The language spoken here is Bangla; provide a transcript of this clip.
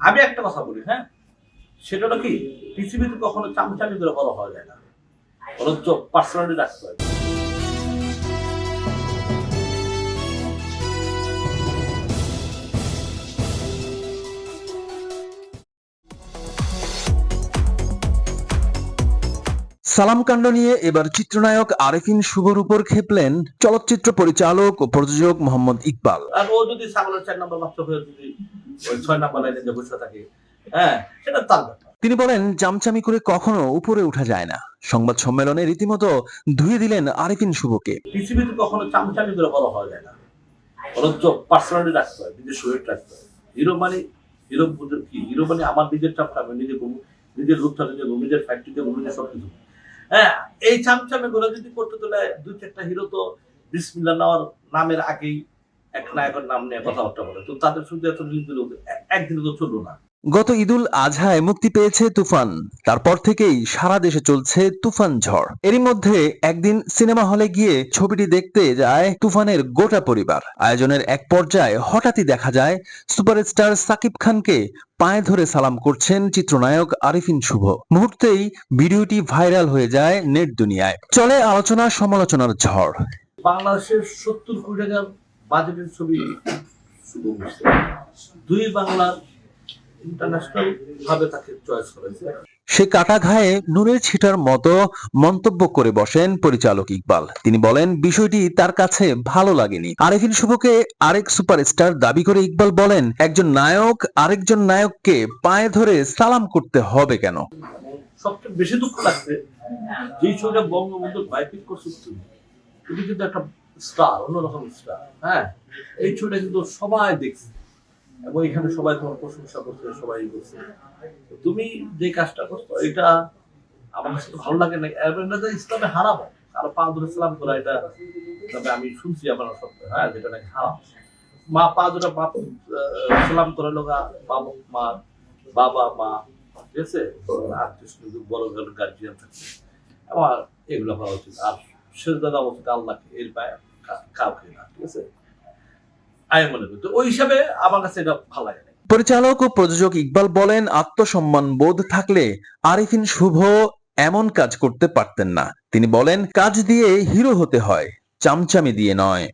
আমি একটা কথা বলি হ্যাঁ? সেটা হলো কি পৃথিবীতে কখনো চামচামি করে বড় হওয়া যায় না। বরঞ্চ পার্সোনালি রাখতে হয় সালাম কাণ্ড নিয়ে এবার চিত্রনায়ক আরেফিন শুভর উপর খেপলেন চলচ্চিত্র পরিচালক ও প্রযোজক মোহাম্মদ ইকবাল। আর ও যদি ছাগলের চার নম্বর বাচ্চা হয়ে যদি ওই ছয় নম্বর লাইনে যে বসে থাকে হ্যাঁ সেটা তার ব্যাপার। তিনি বলেন চামচামি করে কখনো উপরে উঠা যায় না। সংবাদ সম্মেলনে রীতিমতো ধুয়ে দিলেন আরেফিন শুভকে। পৃথিবীতে কখনো চামচামি করে বড় হওয়া যায় না রাখতে হয় নিজের শরীর রাখতে হয়। হিরো মানে হিরো কি? হিরো মানে আমার নিজের চাপটা আমি নিজে ঘুমু নিজের রূপটা নিজে ঘুমু নিজের ফ্যাক্টরিতে ঘুমু নিজের সব কিছু হ্যাঁ এই চামচামে গুলো যদি করতে তোলে দুই চারটা হিরো তো বিসমিল্লা নেওয়ার নামের আগেই এক নায়কের নাম নিয়ে কথাবার্তা বলে। তো তাদের শুধু এত দিন দিল তো চলল না। গত ঈদুল আজহায় মুক্তি পেয়েছে তুফান। তারপর থেকেই সারা দেশে চলছে তুফান ঝড়। এরই মধ্যে একদিন সিনেমা হলে গিয়ে ছবিটি দেখতে যায় তুফানের গোটা পরিবার। আয়োজনের এক পর্যায়ে হঠাৎই দেখা যায় সুপারস্টার সাকিব খানকে পায়ে ধরে সালাম করছেন চিত্রনায়ক আরিফিন শুভ। মুহূর্তেই ভিডিওটি ভাইরাল হয়ে যায় নেট দুনিয়ায়। চলে আলোচনা সমালোচনার ঝড়। বাংলাদেশের সত্তর কোটি টাকার বাজেটের ছবি দুই বাংলার ইন্টারন্যাশনাল ভাবে তাকে চয়েস করেছে সে কাটা ঘায়ে নুনের ছিটার মতো মন্তব্য করে বসেন পরিচালক ইকবাল। তিনি বলেন বিষয়টি তার কাছে ভালো লাগেনি। আরেফিন শুভকে আরেক সুপারস্টার দাবি করে ইকবাল বলেন একজন নায়ক আরেকজন নায়ককে পায়ে ধরে সালাম করতে হবে কেন? সবচেয়ে বেশি দুঃখ লাগছে যেই ছবিটা বঙ্গবন্ধুর বাইপিক করছে কিন্তু একটা স্টার অন্যরকম স্টার হ্যাঁ? এই ছবিটা কিন্তু সবাই দেখছে। এবং এখানে সবাই তোমার প্রশংসা করছে, সবাই বলছে। তুমি যে কাজটা করছ, এটা আমার কাছে ভালো লাগে না। এটা ইসলামে হারাম, কারও পা ধরে সালাম করা, এটা তবে আমি শুনছি আমার সব হ্যাঁ যেটা নাকি হারাম। মা পা ধরে বাপ সালাম করে লোকা বাবা মা বাবা, মা, ঠিক আছে? আত্মীয় বড় গার্জিয়ান থাকে। আমার এগুলো হওয়া উচিত আর শেষ দাদা উচিত আল্লাহকে এর পায়ে কাউকে না ঠিক আছে আমি মনে করি তো ওই হিসাবে আমার কাছে এটা ভালো লাগে পরিচালক ও প্রযোজক ইকবাল বলেন আত্মসম্মান বোধ থাকলে আরিফিন শুভ এমন কাজ করতে পারতেন না। তিনি বলেন কাজ দিয়ে হিরো হতে হয় চামচামি দিয়ে নয়।